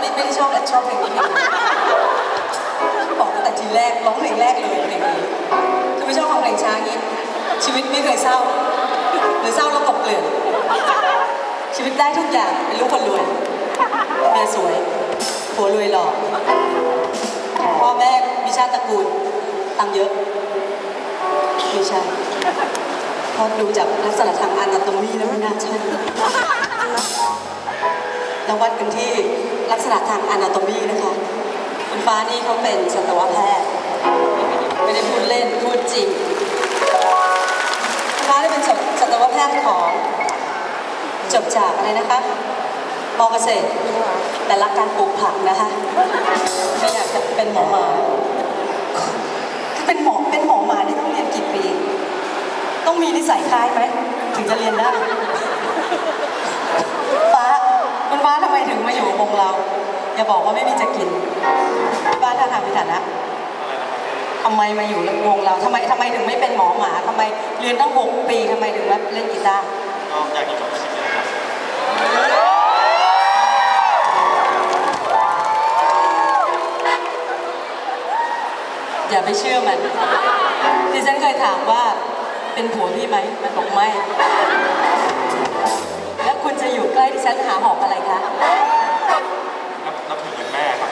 ไม่ไม่ได้ชอบแต่ชอบเพลงนี้บอกตั้งแต่ทีแรกร้องเพลงแรกเลยเพลงนี้คือไม่ชอบฟังเพลงช้างี้ชีวิตไม่เคยเศร้าหรือเศร้าแล้วกบเกลื่อนชีวิตได้ทุกอย่างเป็นลูกคนรวยเมียสวยผัวรวยหล่อพ่อแม่มีชาติตระกูลตังเยอะไม่ใช่พราะดูจากลักษณะทางอนาโตมีแล้วไม่น่าใช่เราวัดกันที่ ลักษณะทางอนาโตมีนะคะคุณฟ้านี่เขาเป็นสัตวแพทย์ไม่ได้พูดเล่นพูดจริงคุณฟ้าได้เป็นสัตวแพทย์ของจบจากอะไรนะคะมอเกษตรแต่รักการปลูกผักนะคะไม่อยากจะเป็นหมอหมาคือเป็นหมอเป็นหมอหมานี่ต้องเรียนกี่ปี ต้องมีนิสัยคล้ายไหมถึงจะเรียนได้ฟ้า คุณฟ้าทำไมถึงมาอยู่วงเรา อย่าบอกว่าไม่มีจะกินฟ้าท่าทางพิถานะทำไมมาอยู่วงเราทำไมทำไมถึงไม่เป็นหมอหมาทำไมเรียนตั้งหกปีทำไมถึงมาเล่นกีตาร์ก็อยากอยู่กับชีวิตนะครับอย่าไปเชื่อมันดิฉันเคยถามว่าเป็นผัวพี่ไหมมันบอกไม่แล้วคุณ จะอยู่ใกล้ดิฉันหาหอกอะไรคะนับนับถือเหมือนแม่ครับ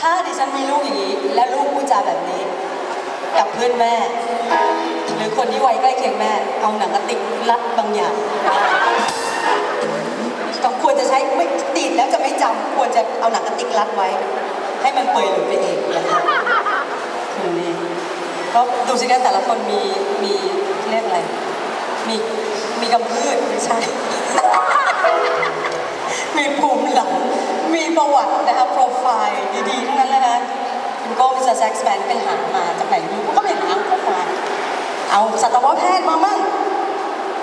ถ้าดิฉันมีลูกอย่างนี้และลูกพูดจาแบบนี้ กับเพื่อนแม่ หรือคนที่วัยใกล้เคียงแม่ เอาหนังกระติกรัดบางอย่างต้องควรจะใช้ไม่ดีดแล้วจะไม่จำควรจะเอาหนังกระติกรัดไว้ ให้มันเปื่อยหลุดไปเองนะคะคนนี้ ก็ดูสิคะแต่ละคนมีมีเรียกอะไร มีมีกำพืชใช่ มีภูมิหลัง มีประวัตินะคะโปรไฟล์ดีๆทั้งนั้นเลยนะคุณโก้มิสเตอร์แซ็กซ์แมนไปหามาจากไหนไม่รู้ก็ไปหาเข้ามา เอาสัตวแพทย์มามั่ง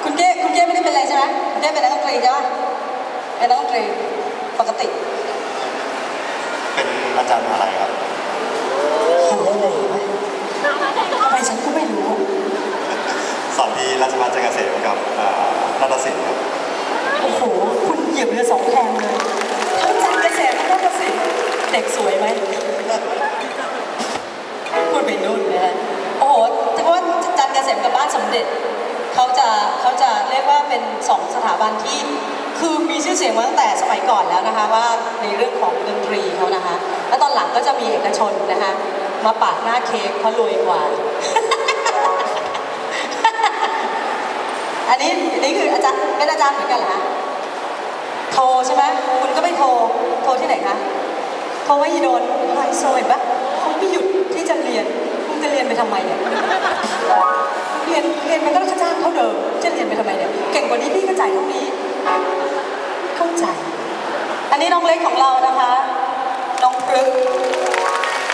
คุณเก้คุณเก้ไม่ได้เป็นอะไรใช่ไหมคุณเก้เป็นนักดนตรีใช่ไหมเป็นนักดนตรีปกติ เป็นอาจารย์อะไรครับ ทำได้เลยวะทำไมฉันก็ไม่รู้ สอนที่ราชภัฏจันทร์เก ษมกับอ่อนาฏศิลป์ครับ โอ้โห คุณเหยียบเรือสองแคมเลยทั้งจันทร์เกษตรและนาฏศิลป์เด็กสวยไหมพูดไปนู่นนะฮะโอ้โหเพราะว่าจันทร์เกษมกับบ้านสมเด็จเขาจะเขาจะเรียกว่าเป็นสองสถาบันที่คือมีชื่อเสียงมาตั้งแต่สมัยก่อนแล้วนะคะว่าในเรื่องของดนตรีเขานะคะ แล้วตอนหลังก็จะมีเอกชนนะคะมาปาดหน้าเค้กเพราะรวยกว่า อันนี้อันนี้คืออาจารย์เป็นอาจารย์เหมือนกันเหรอคะโทรใช่ไหมคุณก็ไม่โทรโทรที่ไหนคะโทรว่าอีโดนไฮโซเห็นปะเขาไม่หยุดที่จะเรียนคุณจะเรียนไปทำไมเนี่ยเรียนเรียนมันก็ค่าจ้างเท่าเดิมจะเรียนไปทำไมเนี่ยเก่งกว่านี้พี่ก็จ่ายเท่านี้เข้าใจ อันนี้น้องเล็กของเรานะคะน้องพรึก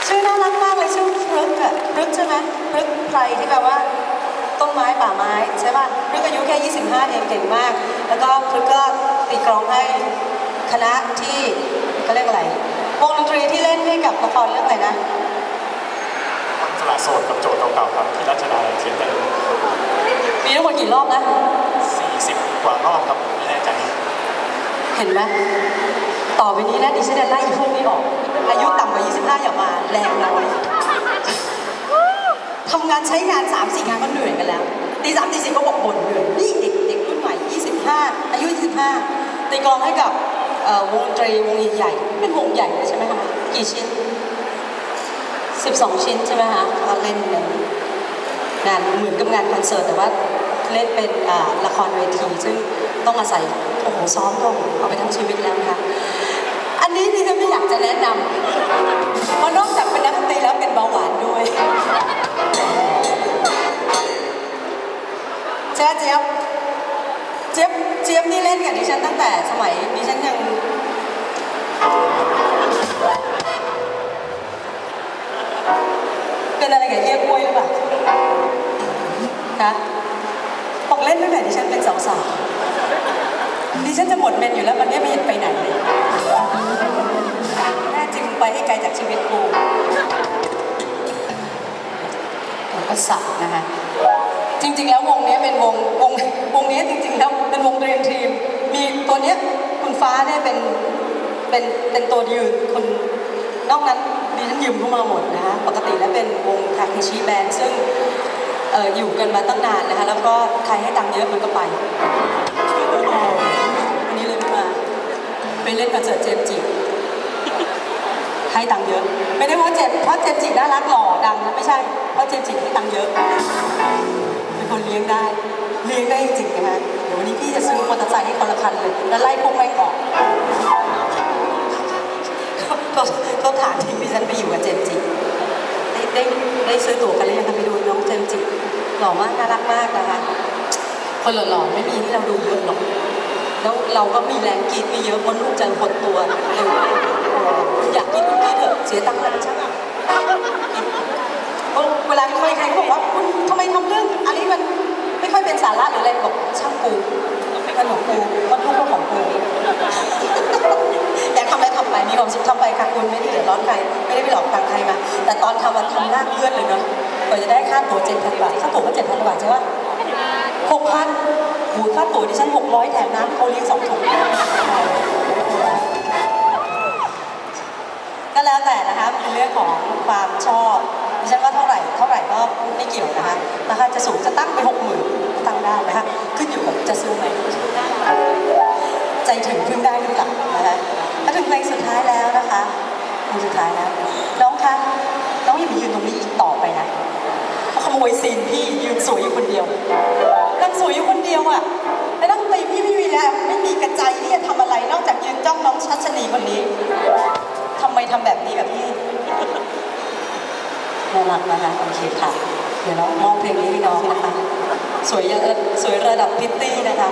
ชื่อน่ารักมากเลยชื่อพรึกอะพรึกใช่ไหมพรึกไพรที่แปลว่า ต้นไม้ป่าไม้ใช่ป่ะพรึกอายุแค่ 25 เองเก่งมาก แล้วก็พรึกก็ตีกลองให้คณะที่เขาเรียกอะไรวงดนตรีที่เล่นให้กับละครเรื่องอะไรนะสละโสดกับโจทย์เก่าๆครับที่ราชดาเทียนเตอร์มีทั้งหมดกี่รอบนะ40 กว่ารอบครับไม่แน่ใจเห็นไหมต่อไปนี้นะดิฉันจะไล่อีกพวกนี้ออก อายุต่ำกว่า 25 อย่ามาแรงน้อย ทำงานใช้งาน 3 4 งานก็เหนื่อยกันแล้วตีสามตีสี่ก็บอกบ่นเหนื่อยนี่เด็กเด็กรุ่นใหม่ 25 อายุ 25ตีกลองให้กับวงตรีวงใหญ่ๆเป็นวงใหญ่เลยใช่ไหมคะกี่ชิ้น 12 ชิ้นใช่ไหมคะก็เล่นเป็นงานเหมือนกับงานคอนเสิร์ตแต่ว่าเล่นเป็นละครเวทีซึ่งต้องอาศัยโอ้โหซ้อมก็เอาไปทั้งชีวิตแล้วนะคะอันนี้ดิฉันไม่อยากจะแนะนำเพราะนอกจากเป็นนัก เจ๊ยบเจี๊ยบ เจี๊ยบ เจี๊ยบนี่เล่นกับดิฉันตั้งแต่สมัยดิฉันยังเป็นอะไรกับเยี่ยกล้วยหรือเปล่าคะบอกเล่นตั้งแต่ดิฉันเป็นสาวๆดิฉันจะหมดเมนอยู่แล้วมันเนี่ยไม่เห็นไปไหนเลยแน่จริงไปให้ไกลจากชีวิตกูผมก็สับนะคะ จริง ๆ แล้ววงนี้เป็นวงวงวงนี้จริงๆแล้วเป็นวงเรียนทีม มีตัวเนี้ยคุณฟ้าเนี่ยเป็นเป็นเป็นตัวยืนคนนอกนั้นดิฉันยืมเข้ามาหมดนะคะปกติแล้วเป็นวงทาเคชิแบนด์ซึ่งอยู่กันมาตั้งนานนะคะแล้วก็ใครให้ตังค์เยอะมันก็ไปวันนี้เลยไม่มาไปเล่นคอนเสิร์ตเจมจิให้ตังค์เยอะ ไม่ได้เพราะเจมเพราะเจมจิน่ารักหล่อดังนะไม่ใช่เพราะเจมจิให้ตังค์เยอะ คนเลี้ยงได้ เลี้ยงได้จริงๆนะคะเดี๋ยววันนี้พี่จะซื้อมอเตอร์ไซค์ให้คนละคันเลย แล้วไล่พวกแม่งออกเขาเขาถามทิ้งดิฉันไปอยู่กับเจมจิได้ได้ได้ซื้อตั๋วกันหรือยังคะไปดูน้องเจมจิหล่อมากน่ารักมากนะคะคนหล่อๆไม่มีที่เราดูเยอะหรอกแล้วเราก็มีแรงกรีดไม่เยอะเพราะลูกจะหดตัวเร็วอยากกินกินเถอะเสียตังค์นะช่างเวลาใครใครบอกว่า ค่อยเป็นสาระหรืออะไรบอกช่างกูมันของกูมันลูกก็ของกูอยากทำอะไรทำไปมีความสุขทำไปค่ะคุณไม่ได้เดือดร้อนใครไม่ได้ไปหลอกตังใครมา แต่ตอนทำมันทำหน้าเลือดเลยเนาะกว่าจะได้ค่าตั๋วเจ็ดพันบาทค่าตั๋วก็เจ็ดพันบาทใช่ปะหกพันหูค่าตั๋วดิฉันหกร้อยแถมน้ำเขาเลี้ยงสองถุงก็แล้วแต่นะคะเป็นเรื่องของความชอบดิฉันว่าเท่าไหร่เท่าไหร่ก็ไม่เกี่ยวนะคะราคาจะสูงจะตั้งไปหกหมื่น ตั้งได้นะคะขึ้นอยู่กับจะซื้อไหมใจถึงพึ่งได้หรือเปล่านะคะมาถึงเพลงสุดท้ายแล้วนะคะเพลงสุดท้ายแล้วน้องคะน้องอย่ามายืนตรงนี้อีกต่อไปนะขโมยซีนพี่ยืนสวยอยู่คนเดียวนั่งสวยอยู่คนเดียวอะแล้วนั่งตีพี่พี่วีแล้วไม่มีกระใจที่จะทำอะไรนอกจากยืนจ้องน้องชัชนีคนนี้ทำไมทำแบบนี้กับพี่น่ารักนะคะโอเคค่ะ เดี๋ยวเรามอบเพลงนี้ให้น้องนะคะ สวยอย่างสวยระดับพิตตี้นะคะ